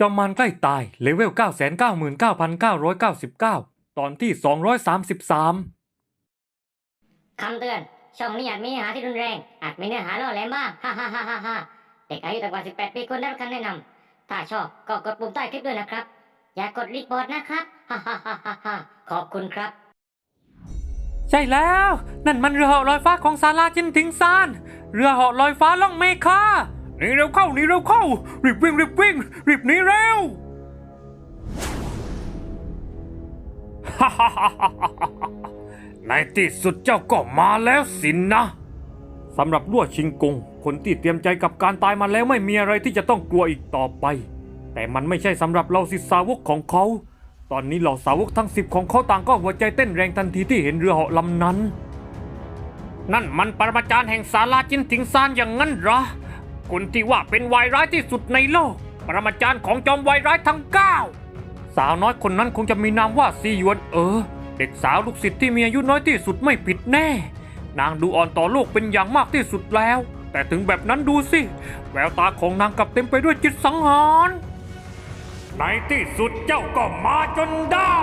จอมมารใกล้ตาย เลเวล 999,999 ตอนที่ 233 คำเตือน ช่องนี้อาจมีเนื้อหาที่รุนแรง อาจมีเนื้อหาล่อแหลมบ้างฮ่าฮ่าฮ่าฮ่าฮ่าเด็กอายุต่ำกว่า 18 ปีควรได้รับคำแนะนำ ถ้าชอบก็กดปุ่มใต้คลิปด้วยนะครับ อย่ากดรีพอร์ตนะครับ ฮ่าฮ่าฮ่าฮ่าฮ่าขอบคุณครับ ใช่แล้ว นั่นมันเรือเหาะลอยฟ้าของซาลาจินทิงซาน เรือเหาะลอยฟ้าล่องเมฆา หนีเร็วเข้าหนีเร็วเข้า รีบวิ่งรีบวิ่งรีบหนีเร็วในที่สุดเจ้าก็มาแล้วสินนะสำหรับลั่วชิงกง คนที่เตรียมใจกับการตายมาแล้วไม่มีอะไรที่จะต้องกลัวอีกต่อไป แต่มันไม่ใช่สำหรับเราสิษย์สาวกของเขา ตอนนี้เหล่าสาวกทั้งสิบของเขาต่างก็หัวใจเต้นแรงทันทีที่เห็นเรือเหาะลำนั้น นั่นมันปรมาจารย์แห่งศาลาจินถิงซานอย่างนั้นเหรอ คนที่ว่าเป็นวายร้ายที่สุดในโลก ปรมาจารย์ของจอมวายร้ายทั้งเก้าสาวน้อยคนนั้นคงจะมีนามว่าซีหยวนเออ เด็กสาวลูกศิษย์ที่มีอายุน้อยที่สุดไม่ผิดแน่ นางดูอ่อนต่อโลกเป็นอย่างมากที่สุดแล้ว แต่ถึงแบบนั้นดูสิ แววตาของนางกลับเต็มไปด้วยจิตสังหารณ์ในที่สุดเจ้าก็มาจนได้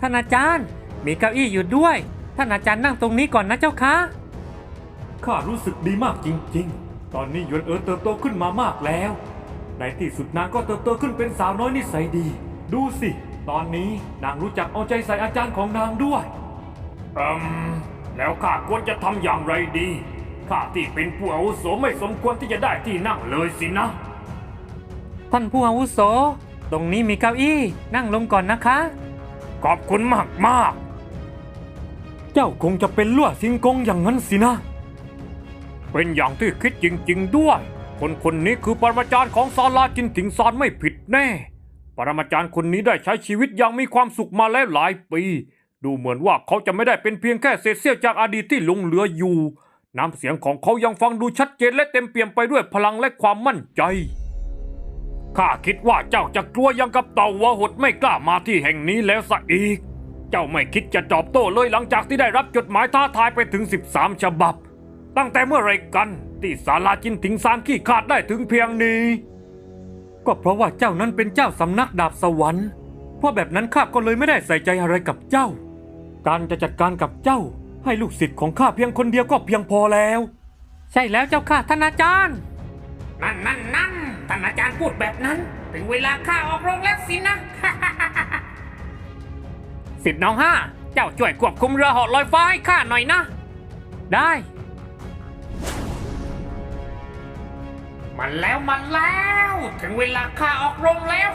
ท่านอาจารย์ มีเก้าอี้อยู่ด้วย ท่านอาจารย์นั่งตรงนี้ก่อนนะเจ้าคะ ข้ารู้สึกดีมากจริง ๆ ตอนนี้หยวนเอ๋อเติบโตขึ้นมามากแล้ว ในที่สุดนางก็เติบโตขึ้นเป็นสาวน้อยนิสัยดี ดูสิ ตอนนี้นางรู้จักเอาใจใส่อาจารย์ของนางด้วยอืมแล้วข้าควรจะทำอย่างไรดีข้าที่เป็นผู้อาวุโสไม่สมควรที่จะได้ที่นั่งเลยสินะ ท่านผู้อาวุโส ตรงนี้มีเก้าอี้ นั่งลงก่อนนะคะ ขอบคุณมากมากๆเจ้าคงจะเป็นลั่วซิงกงอย่างนั้นสินะ เป็นอย่างที่คิดจริง ๆ ด้วย คนคนนี้คือปรมาจารย์ของซาลาจินถิงซานไม่ผิดแน่ ปรมาจารย์คนนี้ได้ใช้ชีวิตอย่างมีความสุขมาแล้วหลายปี ดูเหมือนว่าเขาจะไม่ได้เป็นเพียงแค่เศษเสี้ยวจากอดีตที่หลงเหลืออยู่ น้ำเสียงของเขายังฟังดูชัดเจนและเต็มเปี่ยมไปด้วยพลังและความมั่นใจข้าคิดว่าเจ้าจะกลัวยังกับเต่าหัวหดไม่กล้ามาที่แห่งนี้แล้วซะอีก เจ้าไม่คิดจะตอบโต้เลยหลังจากที่ได้รับจดหมายท้าทายไปถึง 13 ฉบับ ตั้งแต่เมื่อไหรกันที่ศาลาจินถิงซานขี้ขาดได้ถึงเพียงนี้ ก็เพราะว่าเจ้านั้นเป็นเจ้าสำนักดาบสวรรค์เพราะแบบนั้นข้าก็เลยไม่ได้ใส่ใจอะไรกับเจ้า การจะจัดการกับเจ้า ให้ลูกศิษย์ของข้าเพียงคนเดียวก็เพียงพอแล้ว ใช่แล้วเจ้าค่ะท่านอาจารย์ นั่นนั่นนั่นท่านอาจารย์พูดแบบนั้น ถึงเวลาข้าออกโรงแล้วสินะ สิทธิ์น้องห้า เจ้าช่วยควบคุมเรือเหาะลอยฟ้าให้ข้าหน่อยนะ ได้ มันแล้วมันแล้ว ถึงเวลาข้าออกโรงแล้ว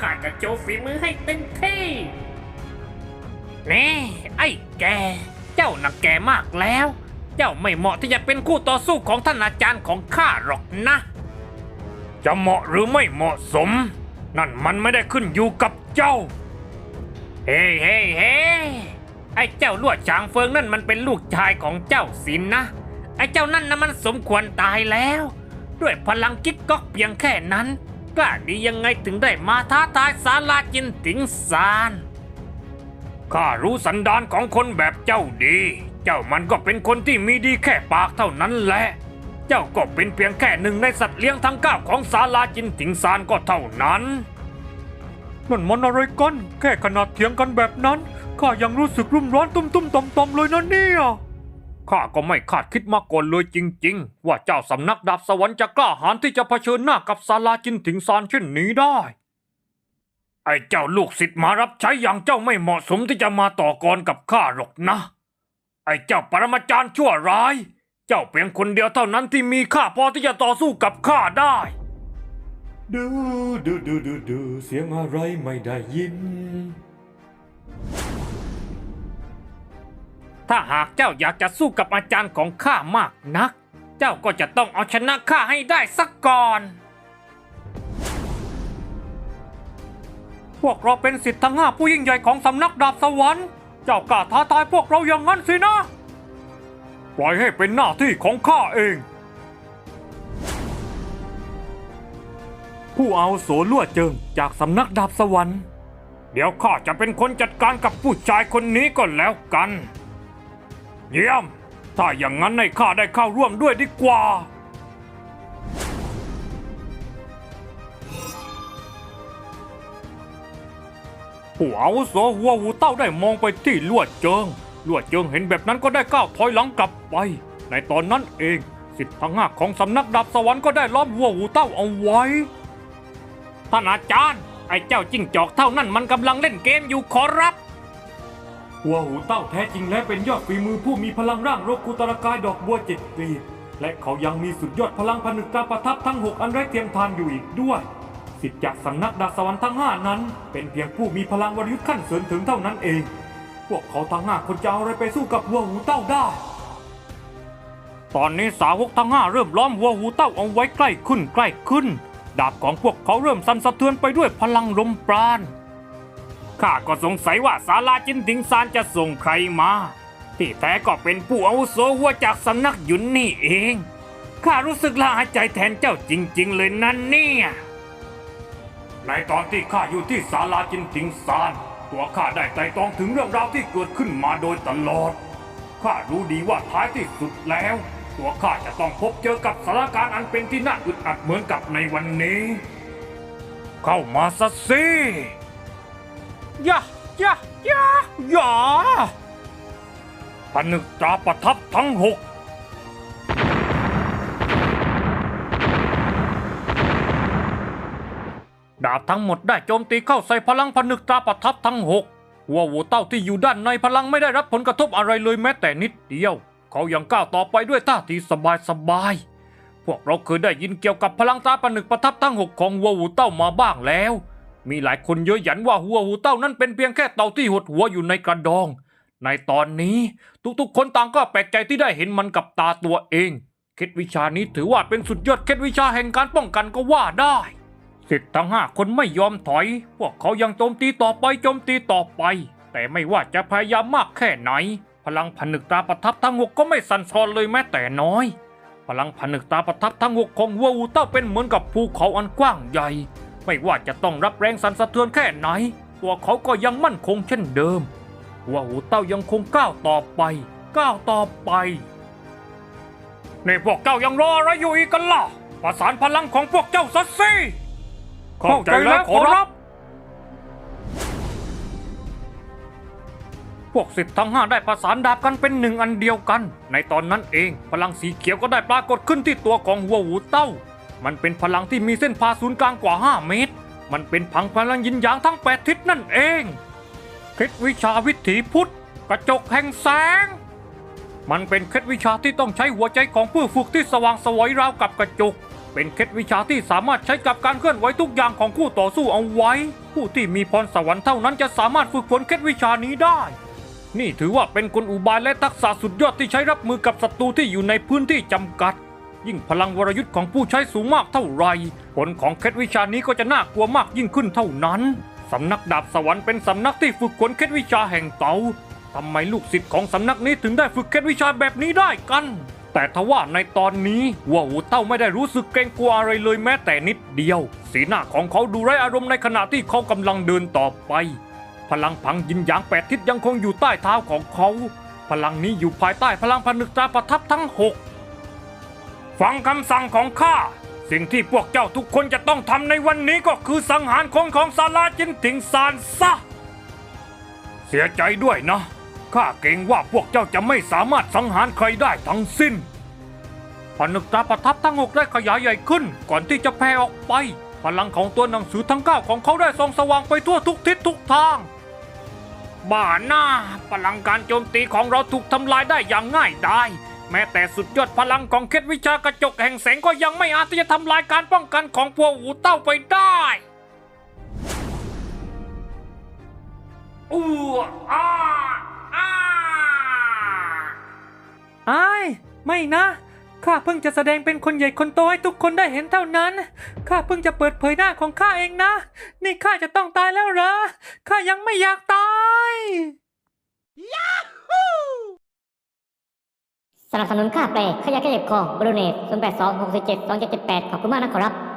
ข้าจะโชว์ฝีมือให้เต็มที่นี่ไอ้แก เจ้านักแกมากแล้ว เจ้าไม่เหมาะที่จะเป็นคู่ต่อสู้ของท่านอาจารย์ของข้าหรอกนะ จะเหมาะหรือไม่เหมาะสม นั่นมันไม่ได้ขึ้นอยู่กับเจ้า เฮ้เฮ้เฮ้ไอ้เจ้าลวดช้างเฟิงนั่นมันเป็นลูกชายของเจ้าสินนะ ไอ้เจ้านั่นนะมันสมควรตายแล้ว ด้วยพลังกิ๊กก๊อกเพียงแค่นั้นกล้าดียังไงถึงได้มาท้าทายสาลาจินติงซานข้ารู้สันดานของคนแบบเจ้าดี เจ้ามันก็เป็นคนที่มีดีแค่ปากเท่านั้นแหละ เจ้าก็เป็นเพียงแค่หนึ่งในสัตว์เลี้ยงทั้งเก้าของศาลาจินถิงซานก็เท่านั้นนั่นมันอะไรกัน แค่ขนาดเถียงกันแบบนั้น ข้ายังรู้สึกรุ่มร้อนตุ้มตุ้มต่อมต่อมเลยนะเนี่ย ข้าก็ไม่คาดคิดมาก่อนเลยจริง ๆ ว่าเจ้าสำนักดาบสวรรค์จะกล้าหาญที่จะเผชิญหน้ากับศาลาจินถิงซานเช่นนี้ได้ ไอ้เจ้าลูกศิษย์มารับใช้อย่างเจ้าไม่เหมาะสมที่จะมาต่อกรกับข้าหรอกนะ ไอ้เจ้าปรมาจารย์ชั่วร้าย เจ้าเพียงคนเดียวเท่านั้นที่มีค่าพอที่จะต่อสู้กับข้าได้ ดูดูดูดูดูเสียงอะไรไม่ได้ยิน ถ้าหากเจ้าอยากจะสู้กับอาจารย์ของข้ามากนัก เจ้าก็จะต้องเอาชนะข้าให้ได้สักก่อน พวกเราเป็นสิทธิ์ทั้งห้าผู้ยิ่งใหญ่ของสำนักดาบสวรรค์ เจ้ากล้าท้าทายพวกเราอย่างนั้นสินะ ปล่อยให้เป็นหน้าที่ของข้าเอง ผู้เอาโสลั่วเจิงจากสำนักดาบสวรรค์เดี๋ยวข้าจะเป็นคนจัดการกับผู้ชายคนนี้ก็แล้วกัน เยี่ยม ถ้าอย่างนั้นในข้าได้เข้าร่วมด้วยดีกว่า หัวอาวุโสหัวหูเต้าได้มองไปที่ลวดเจิง ลวดเจิงเห็นแบบนั้นก็ได้ก้าวถอยหลังกลับไป ในตอนนั้นเอง สิทธิ์ทั้งห้าของสำนักดับสวรรค์ก็ได้ล้อมหัวหูเต้าเอาไว้ ท่านอาจารย์ ไอ้เจ้าจิ้งจอกเท่านั้นมันกำลังเล่นเกมอยู่ขอรับ หัวหูเต้าแท้จริงแล้วเป็นยอดฝีมือผู้มีพลังร่างโรกุตรกายดอกบัวเจ็ดกลีบและเขายังมีสุดยอดพลังผนึกตาประทับทั้งหกอันไร้เทียมทานอยู่อีกด้วยสิทธิ์จากสำนักดาบสวรรค์ทั้งห้านั้น เป็นเพียงผู้มีพลังวรยุทธ์ขั้นเสริญถึงเท่านั้นเอง พวกเขาทั้งห้าคนจะเอาอะไรไปสู้กับหัวหูเต้าได้ ตอนนี้สาวกทั้งห้าเริ่มล้อมหัวหูเต้าเอาไว้ใกล้ขึ้นใกล้ขึ้น ดาบของพวกเขาเริ่มสั่นสะเทือนไปด้วยพลังลมปราณ ข้าก็สงสัยว่าศาลาจินติงซานจะส่งใครมา ที่แท้ก็เป็นผู้อาวุโสหัวจากสำนักหยุนนี่เอง ข้ารู้สึกละอายใจแทนเจ้าจริง ๆ เลยนั่นเนี่ยในตอนที่ข้าอยู่ที่ศาลาจินติงซานตัวข้าได้ไต่ตองถึงเรื่องราวที่เกิดขึ้นมาโดยตลอด ข้ารู้ดีว่าท้ายที่สุดแล้ว ตัวข้าจะต้องพบเจอกับสถานการณ์อันเป็นที่น่าอึดอัดเหมือนกับในวันนี้ เข้ามาซะสิ ย่าย่าย่าย่าผนึกตราประทับทั้งหกดาบทั้งหมดได้โจมตีเข้าใส่พลังผนึกตราประทับทั้งหกหัวหูเต้าที่อยู่ด้านในพลังไม่ได้รับผลกระทบอะไรเลยแม้แต่นิดเดียว เขายังก้าวต่อไปด้วยท่าทีสบายสบายๆพวกเราเคยได้ยินเกี่ยวกับพลังตราผนึกประทับทั้งหกของหัวหูเต้ามาบ้างแล้ว มีหลายคนเยอะหยันว่าหัวหูเต้านั้นเป็นเพียงแค่เต่าที่หดหัวอยู่ในกระดอง ในตอนนี้ทุกๆ คนต่างก็แปลกใจที่ได้เห็นมันกับตาตัวเอง เคล็ดวิชานี้ถือว่าเป็นสุดยอดเคล็ดวิชาแห่งการป้องกันก็ว่าได้สิทธิ์ทั้งห้าคนไม่ยอมถอย พวกเขายังโจมตีต่อไปโจมตีต่อไป แต่ไม่ว่าจะพยายามมากแค่ไหน พลังผนึกตาประทับทั้งหกก็ไม่สั่นคลอนเลยแม้แต่น้อย พลังผนึกตาประทับทั้งหกของวัวอูเต้าเป็นเหมือนกับภูเขาอันกว้างใหญ่ ไม่ว่าจะต้องรับแรงสั่นสะเทือนแค่ไหน ตัวเขาก็ยังมั่นคงเช่นเดิมวัวอูเต้ายังคงก้าวต่อไปก้าวต่อไปในพวกเจ้ายังรออะไรอยู่อีกกันล่ะประสานพลังของพวกเจ้าสักสิเข้าใจแล้วขอรับ พวกสิทธิ์ทั้งห้าได้ประสานดาบกันเป็นหนึ่งอันเดียวกัน ในตอนนั้นเองพลังสีเขียวก็ได้ปรากฏขึ้นที่ตัวของหัวหูเต้า มันเป็นพลังที่มีเส้นผ่าศูนย์กลางกว่า 5 เมตร มันเป็นพังพลังยินหยางทั้งแปดทิศนั่นเองเคล็ดวิชาวิถีพุทธกระจกแห่งแสง มันเป็นเคล็ดวิชาที่ต้องใช้หัวใจของผู้ฝึกที่สว่างสวยราวกับกระจก เป็นเคล็ดวิชาที่สามารถใช้กับการเคลื่อนไหวทุกอย่างของคู่ต่อสู้เอาไว้ ผู้ที่มีพรสวรรค์เท่านั้นจะสามารถฝึกฝนเคล็ดวิชานี้ได้ นี่ถือว่าเป็นกลอุบายและทักษะสุดยอดที่ใช้รับมือกับศัตรูที่อยู่ในพื้นที่จำกัด ยิ่งพลังวรยุทธ์ของผู้ใช้สูงมากเท่าไร ผลของเคล็ดวิชานี้ก็จะน่ากลัวมากยิ่งขึ้นเท่านั้น สำนักดาบสวรรค์เป็นสำนักที่ฝึกฝนเคล็ดวิชาแห่งเตาทำไมลูกศิษย์ของสำนักนี้ถึงได้ฝึกเคล็ดวิชาแบบนี้ได้กัน แต่ทว่าในตอนนี้หัวหูเต้าไม่ได้รู้สึกเกรงกลัวอะไรเลยแม้แต่นิดเดียว สีหน้าของเขาดูไร้อารมณ์ในขณะที่เขากำลังเดินต่อไป พลังพังยินหยางแปดทิศยังคงอยู่ใต้เท้าของเขา พลังนี้อยู่ภายใต้พลังผนึกตาประทับทั้งหก ฟังคำสั่งของข้า สิ่งที่พวกเจ้าทุกคนจะต้องทำในวันนี้ก็คือสังหารคนของซาลาจินถิงซานซะ เสียใจด้วยนะ ข้าเกรงว่าพวกเจ้าจะไม่สามารถสังหารใครได้ทั้งสิ้นผนึกตาประทับทั้งหกได้ขยายใหญ่ขึ้น ก่อนที่จะแผ่ออกไป พลังของตัวหนังสือทั้งเก้าของเขาได้ส่องสว่างไปทั่วทุกทิศทุกทางบ้าหน้าพลังการโจมตีของเราถูกทำลายได้อย่างง่ายดาย แม้แต่สุดยอดพลังของเคล็ดวิชากระจกแห่งแสงก็ยังไม่อาจที่จะทำลายการป้องกันของพวกหูเต้าไปได้อู้อ้าอ้าไอ้ายไม่นะข้าเพิ่งจะแสดงเป็นคนใหญ่คนโตให้ทุกคนได้เห็นเท่านั้น ข้าเพิ่งจะเปิดเผยหน้าของข้าเองนะ นี่ข้าจะต้องตายแล้วเหรอ ข้ายังไม่อยากตาย สนับสนุนค่าแปลขยะแก้เจ็บคอบรูเนต0 8 2 6 7 2 7 7 8 ขอบคุณมากนะขอรับ